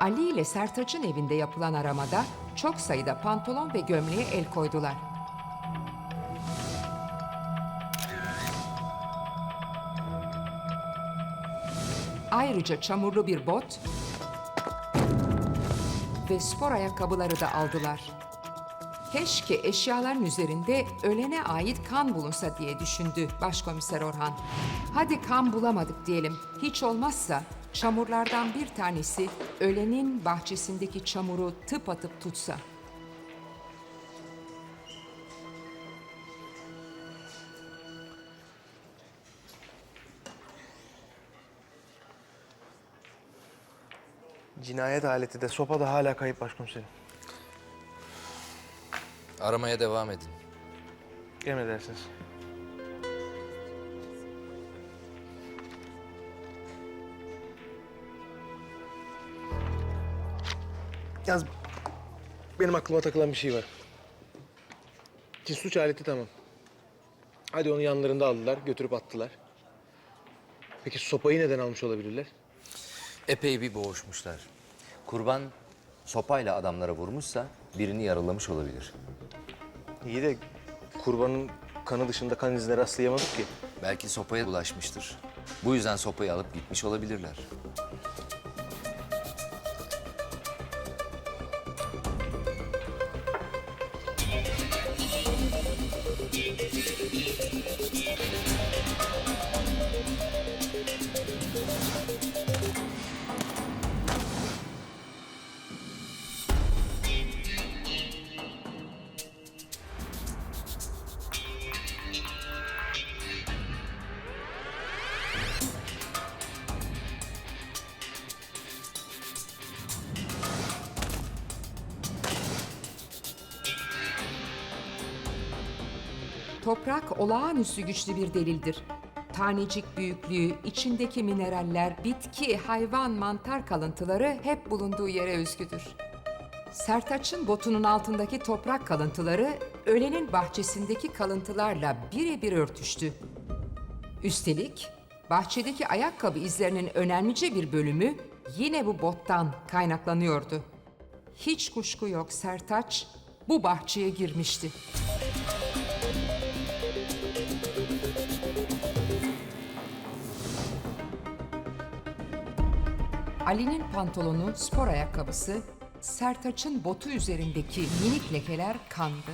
Ali ile Sertaç'ın evinde yapılan aramada çok sayıda pantolon ve gömleğe el koydular. Ayrıca çamurlu bir bot ve spor ayakkabıları da aldılar. Keşke eşyaların üzerinde ölene ait kan bulunsa diye düşündü Başkomiser Orhan. Hadi kan bulamadık diyelim. Hiç olmazsa çamurlardan bir tanesi ölenin bahçesindeki çamuru tıpatıp tutsa. Cinayet aleti de sopa da hala kayıp başkomiserim. Aramaya devam edin. Emredersiniz. Yalnız benim aklıma takılan bir şey var. Şimdi suç aleti tamam. Hadi onu yanlarında aldılar, götürüp attılar. Peki sopayı neden almış olabilirler? Epey bir boğuşmuşlar. Kurban sopayla adamlara vurmuşsa birini yaralamış olabilir. İyi de kurbanın kanı dışında kan izine rastlayamadık ki. Belki sopaya bulaşmıştır. Bu yüzden sopayı alıp gitmiş olabilirler. Toprak olağanüstü güçlü bir delildir. Tanecik büyüklüğü, içindeki mineraller, bitki, hayvan, mantar kalıntıları hep bulunduğu yere özgüdür. Sertaç'ın botunun altındaki toprak kalıntıları ölenin bahçesindeki kalıntılarla birebir örtüştü. Üstelik bahçedeki ayakkabı izlerinin önemlice bir bölümü yine bu bottan kaynaklanıyordu. Hiç kuşku yok Sertaç bu bahçeye girmişti. Ali'nin pantolonu, spor ayakkabısı, Sertaç'ın botu üzerindeki minik lekeler kandı.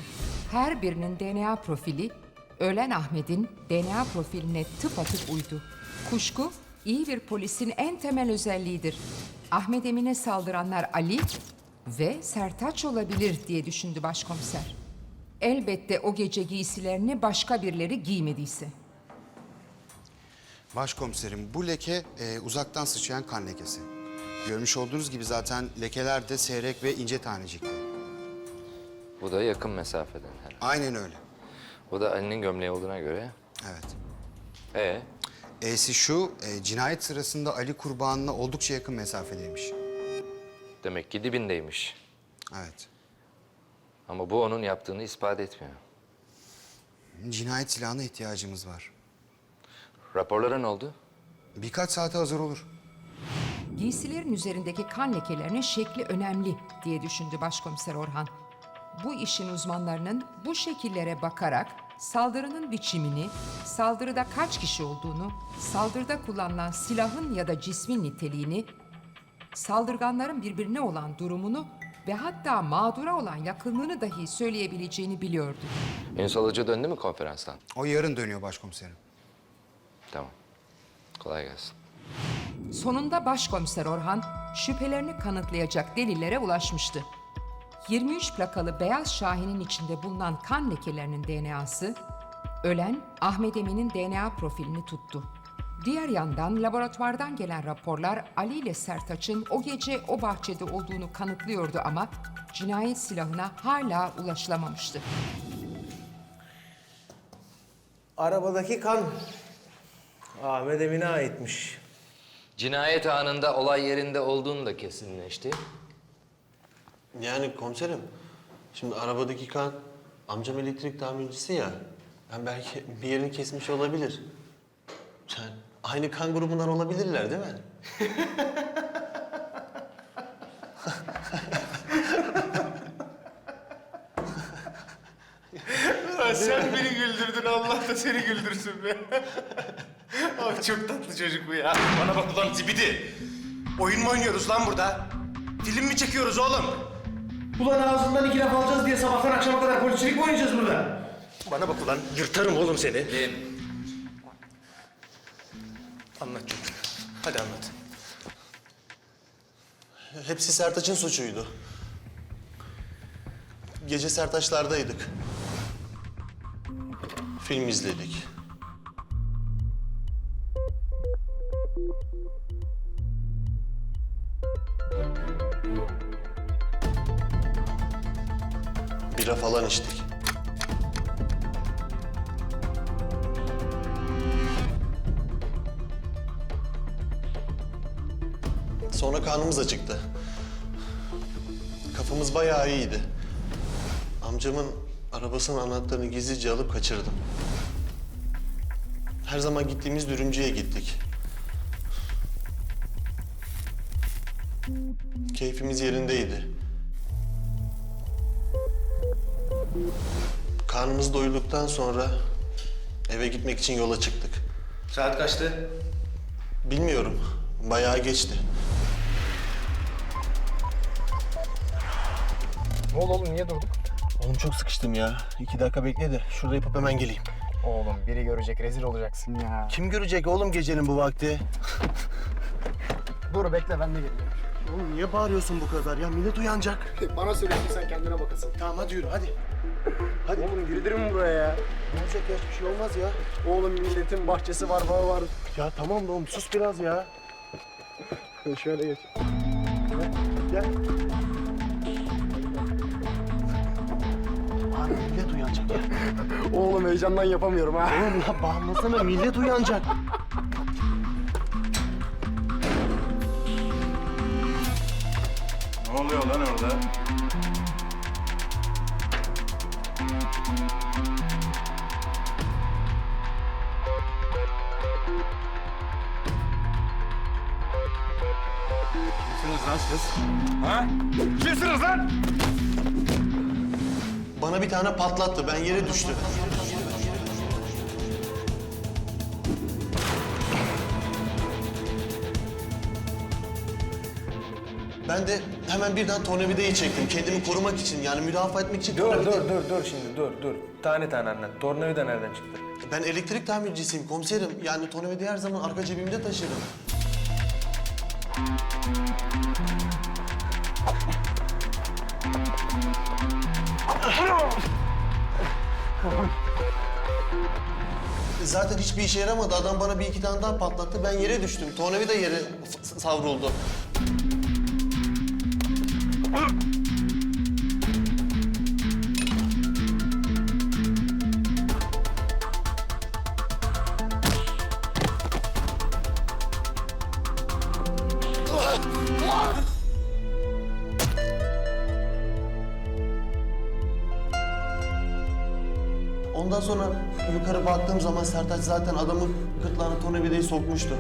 Her birinin DNA profili, ölen Ahmet'in DNA profiline tıpatıp uydu. Kuşku, iyi bir polisin en temel özelliğidir. Ahmet Emin'e saldıranlar Ali ve Sertaç olabilir diye düşündü başkomiser. Elbette o gece giysilerini başka birileri giymediyse. Başkomiserim bu leke e, uzaktan sıçrayan kan lekesi. Görmüş olduğunuz gibi zaten lekeler de seyrek ve ince tanecikli. Bu da yakın mesafeden herhalde. Aynen öyle. O da Ali'nin gömleği olduğuna göre. Evet. Ee, E'si şu, e, cinayet sırasında Ali kurbanına oldukça yakın mesafedeymiş. demek ki dibindeymiş. Evet. Ama bu onun yaptığını ispat etmiyor. Cinayet silahına ihtiyacımız var. Raporlara ne oldu? Birkaç saate hazır olur. Giysilerin üzerindeki kan lekelerinin şekli önemli diye düşündü Başkomiser Orhan. Bu işin uzmanlarının bu şekillere bakarak saldırının biçimini, saldırıda kaç kişi olduğunu, saldırıda kullanılan silahın ya da cismin niteliğini, saldırganların birbirine olan durumunu ve hatta mağdura olan yakınlığını dahi söyleyebileceğini biliyordu. Ünsal Hoca döndü mü konferanstan? O yarın dönüyor başkomiserim. Tamam. Kolay gelsin. Sonunda Başkomiser Orhan şüphelerini kanıtlayacak delillere ulaşmıştı. 23 plakalı Beyaz Şahin'in içinde bulunan kan lekelerinin DNA'sı, ölen Ahmet Emin'in DNA profilini tuttu. Diğer yandan laboratuvardan gelen raporlar Ali ile Sertaç'ın o gece o bahçede olduğunu kanıtlıyordu ama cinayet silahına hala ulaşılamamıştı. Arabadaki kan Ahmet Emin'e aitmiş. Cinayet anında olay yerinde olduğunu da kesinleşti. Yani komiserim, şimdi arabadaki kan amcam elektrik tamircisi ya. Yani belki bir yerini kesmiş olabilir. Yani aynı kan grubundan olabilirler değil mi? Sen beni güldürdün Allah da seni güldürsün be. Abi çok tatlı çocuk bu ya. Bana bak ulan zibidi. Oyun mu oynuyoruz lan burada? Film mi çekiyoruz oğlum? Ulan ağzından iki laf alacağız diye sabahtan akşama kadar polisçilik mi oynayacağız burada? Bana bak ulan yırtarım oğlum seni. Kim? Anlat çocuk. Hadi anlat. Hepsi Sertaç'ın suçuydu. Gece Sertaçlardaydık. Film izledik. Falan içtik. Sonra karnımız acıktı. Kafamız bayağı iyiydi. Amcamın arabasının anahtarını gizlice alıp kaçırdım. Her zaman gittiğimiz dürümcüye gittik. Keyfimiz yerindeydi. Karnımız doyulduktan sonra eve gitmek için yola çıktık. Saat kaçtı? Bilmiyorum, bayağı geçti. Ne oldu oğlum niye durduk? Oğlum çok sıkıştım ya. İki dakika bekle de şurada yapıp hemen geleyim. Oğlum biri görecek rezil olacaksın ya. Kim görecek oğlum gecenin bu vakti? Dur bekle ben de geliyorum. Oğlum niye bağırıyorsun bu kadar ya? Millet uyanacak. Bana söylesin sen kendine bakasın. Tamam hadi yürü hadi. Hadi. Oğlum girilir mi buraya ya? Ne olacak ya? Hiçbir şey olmaz ya. Oğlum milletin bahçesi var, bağı var. Ya tamam da oğlum sus biraz ya. Şöyle geç. Gel. Abi millet uyanacak ya. Oğlum heyecandan yapamıyorum ha. Oğlum ya bağırmasana millet uyanacak. Oluyor lan orada? Kimsiniz lan siz? Ha? Kimsiniz lan? Bana bir tane patlattı. Ben yere düştüm. Ben de hemen birden tornavidayı çektim. Kendimi korumak için yani müdafaa etmek için Dur tornavida- dur dur dur şimdi dur dur. Tane tane anlat. Tornavida nereden çıktı? Ben elektrik tamircisiyim komiserim. Yani tornavidayı her zaman arka cebimde taşırım. Zaten hiçbir işe yaramadı. Adam bana bir iki tane daha patlattı. Ben yere düştüm. Tornavida yere f- savruldu. Ondan sonra yukarı baktığım zaman Sertaç zaten adamın gırtlağına tornavidayı sokmuştu.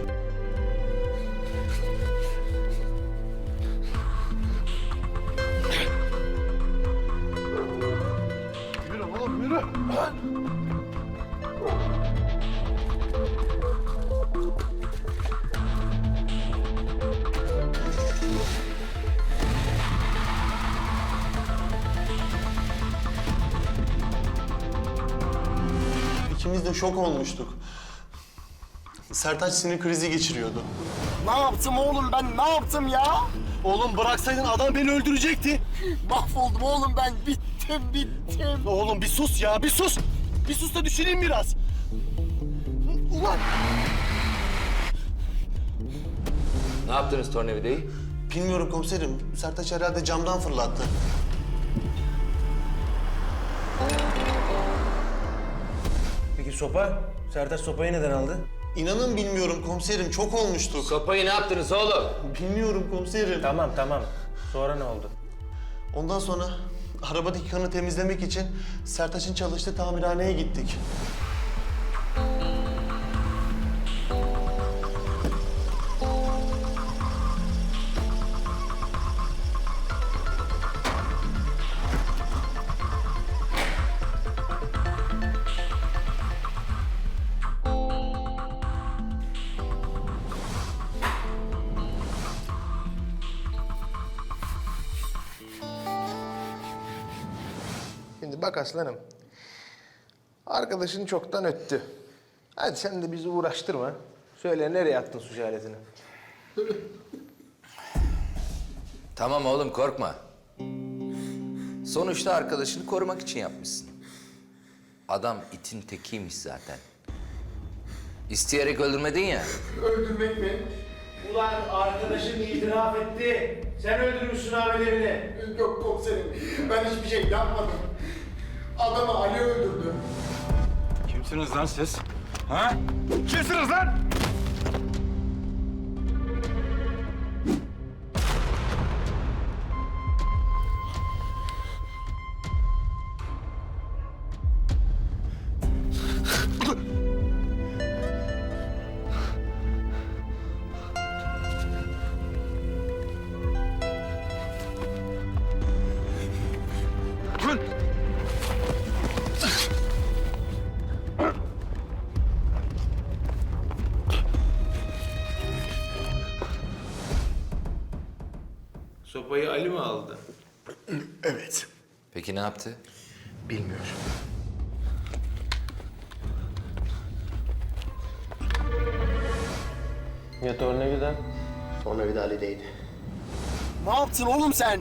İkimiz de şok olmuştuk. Sertaç sinir krizi geçiriyordu. Ne yaptım oğlum ben ne yaptım ya? Oğlum bıraksaydın adam beni öldürecekti. Mahvoldum oğlum ben bittim bittim. Oğlum bir sus ya bir sus. Bir sus da düşüneyim biraz. Ulan Ne yaptınız tornavidayı? Bilmiyorum komiserim. Sertaç herhalde camdan fırlattı. Peki sopa? Sertaç sopayı neden aldı? İnanın bilmiyorum komiserim. Çok olmuştuk. Sopayı ne yaptınız oğlum? Bilmiyorum komiserim. Tamam tamam. Sonra ne oldu? Ondan sonra arabadaki kanı temizlemek için Sertaç'ın çalıştığı tamirhaneye gittik. Bak aslanım. Arkadaşın çoktan öttü. Hadi sen de bizi uğraştırma. Söyle nereye attın suç aletini? Tamam oğlum korkma. Sonuçta arkadaşını korumak için yapmışsın. Adam itin tekiymiş zaten. İsteyerek öldürmedin ya. Öldürmek mi? Ulan arkadaşın itiraf etti. Sen öldürmüşsün abilerini. Yok komiserim. Ben hiçbir şey yapmadım. Adamı Ali öldürdü. Kimsiniz lan siz? Ha? Kimsiniz lan? Lan! Sopayı Ali mi aldı? Evet. Peki ne yaptı? Bilmiyorum. Ya tornavida? De Ali'deydi. Ne yaptın oğlum sen?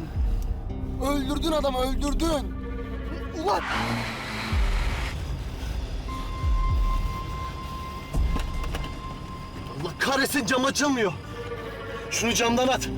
Öldürdün adamı öldürdün. Ulan! Allah kahretsin cam açılmıyor. Şunu camdan at.